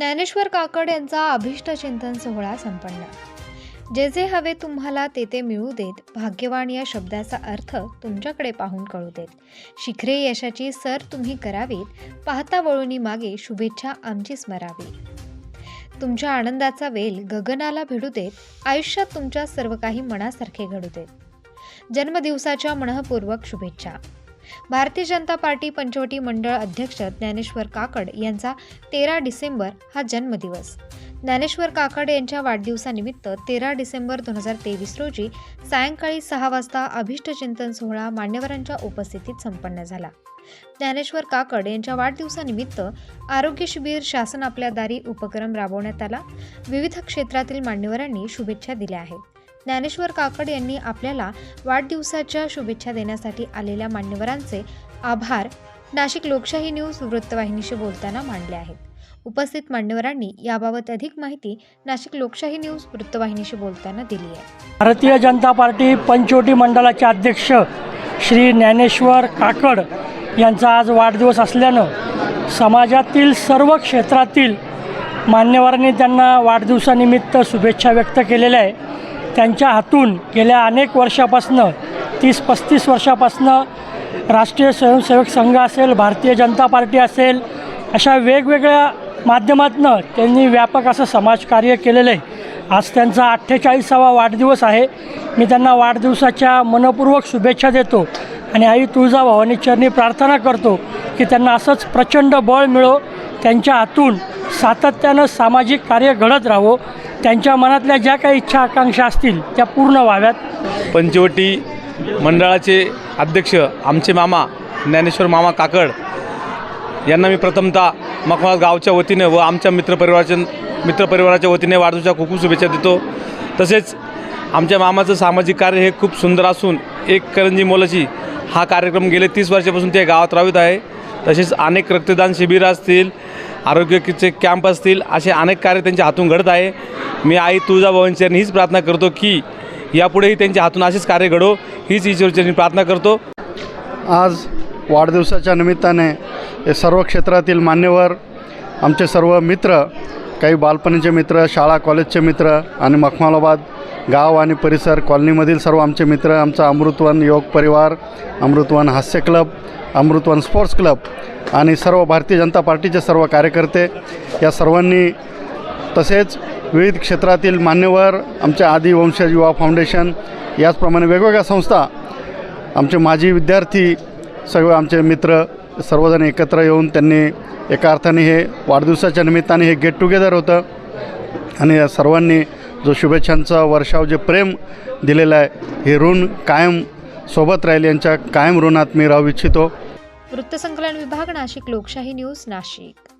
ज्ञानेश्वर काकड यांचा अभिष्ट चिंतन सोहळा संपन्न. जे जे हवे तुम्हाला ते ते मिळू देत भाग्यवान या शब्दाचा अर्थ तुमच्याकडे पाहून कळू देत. शिखरे यशाची सर तुम्ही करावीत पाहता वळूनी मागे शुभेच्छा आमची स्मरावी. तुमच्या आनंदाचा वेल गगनाला भिडू देत आयुष्यात तुमच्या सर्व काही मनासारखे घडू देत. जन्मदिवसाच्या मनःपूर्वक शुभेच्छा. भारतीय जनता पार्टी पंचवटी मंडळ अध्यक्ष ज्ञानेश्वर काकड यांचा तेरा डिसेंबर हा जन्मदिवस. ज्ञानेश्वर काकड यांच्या वाढदिवसानिमित्त तेरा डिसेंबर दोन हजार तेवीस रोजी सायंकाळी सहा वाजता अभिष्टचिंतन सोहळा मान्यवरांच्या उपस्थितीत संपन्न झाला. ज्ञानेश्वर काकड यांच्या वाढदिवसानिमित्त आरोग्य शिबिर शासन आपल्या दारी उपक्रम राबवण्यात आला. विविध क्षेत्रातील मान्यवरांनी शुभेच्छा दिल्या आहेत. ज्ञानेश्वर काकड यांनी आपल्याला वाढदिवसाच्या शुभेच्छा देण्यासाठी आलेल्या मान्यवरांचे आभार नाशिक लोकशाही न्यूज वृत्तवाहिनीशी बोलताना मांडले आहेत. उपस्थित मान्यवरांनी याबाबत अधिक माहिती नाशिक लोकशाही न्यूज वृत्तवाहिनीशी बोलताना दिली आहे. भारतीय जनता पार्टी पंचवटी मंडळाचे अध्यक्ष श्री ज्ञानेश्वर काकड यांचा आज वाढदिवस असल्यानं समाजातील सर्व क्षेत्रातील मान्यवरांनी त्यांना वाढदिवसानिमित्त शुभेच्छा व्यक्त केलेल्या आहे त्यांच्या हातून गेल्या अनेक वर्षापासनं तीस पस्तीस वर्षापासनं राष्ट्रीय स्वयंसेवक संघ असेल भारतीय जनता पार्टी असेल अशा वेगवेगळ्या माध्यमातनं त्यांनी व्यापक असं समाजकार्य केलेलं आहे. आज त्यांचा अठ्ठेचाळीसावा वाढदिवस आहे. मी त्यांना वाढदिवसाच्या मनपूर्वक शुभेच्छा देतो आणि आई तुळजाभवानी चरणी प्रार्थना करतो की त्यांना असंच प्रचंड बळ मिळो त्यांच्या हातून सातत्यानं सामाजिक कार्य घडत राहावं त्यांच्या मनातल्या ज्या काही इच्छा आकांक्षा असतील त्या पूर्ण व्हाव्यात. पंचवटी मंडळाचे अध्यक्ष आमचे मामा ज्ञानेश्वर मामा काकड यांना मी प्रथमतः मखमास गावच्या वतीने व आमच्या मित्रपरिवाराच्या मित्रपरिवाराच्या वतीने वाढदिवसाच्या खूप खूप शुभेच्छा देतो. तसेच आमच्या मामाचं सामाजिक कार्य हे खूप सुंदर असून एक करंजी मोलाची हा कार्यक्रम गेले तीस वर्षापासून ते गावात राबवित आहे. तसेच अनेक रक्तदान शिबिरं असतील आरोग्याचे कॅम्प असतील असे अनेक कार्य त्यांच्या हातून घडत आहे. मी आई तुळजाभवानीचरणी हीच प्रार्थना करतो की यापुढेही त्यांच्या हातून असेच कार्य घडो हीच ईश्वरचरणी प्रार्थना करतो. आज वाढदिवसाच्या निमित्ताने हे सर्व क्षेत्रातील मान्यवर आमचे सर्व मित्र काही बालपणीचे मित्र शाळा कॉलेजचे मित्र आणि मखमालाबाद गाव आणि परिसर कॉलनीमधील सर्व आमचे मित्र आमचा अमृतवन योग परिवार अमृतवन हास्य क्लब अमृतवन स्पोर्ट्स क्लब आणि सर्व भारतीय जनता पार्टीचे सर्व कार्यकर्ते या सर्वांनी तसेच विविध क्षेत्रातील मान्यवर आमच्या आदी वंशज युवा फाउंडेशन याचप्रमाणे वेगवेगळ्या संस्था आमचे माजी विद्यार्थी सगळे आमचे मित्र सर्वजण एकत्र येऊन त्यांनी एका अर्थाने हे वाढदिवसाच्या निमित्ताने हे गेट टुगेदर होतं. आणि या सर्वांनी जो शुभेच्छांचा वर्षाव जे प्रेम दिलेलं आहे हे ऋण कायम सोबत राहील यांच्या कायम ऋणात मी राहू इच्छितो. वृत्तसंकलन विभाग नाशिक लोकशाही न्यूज नाशिक.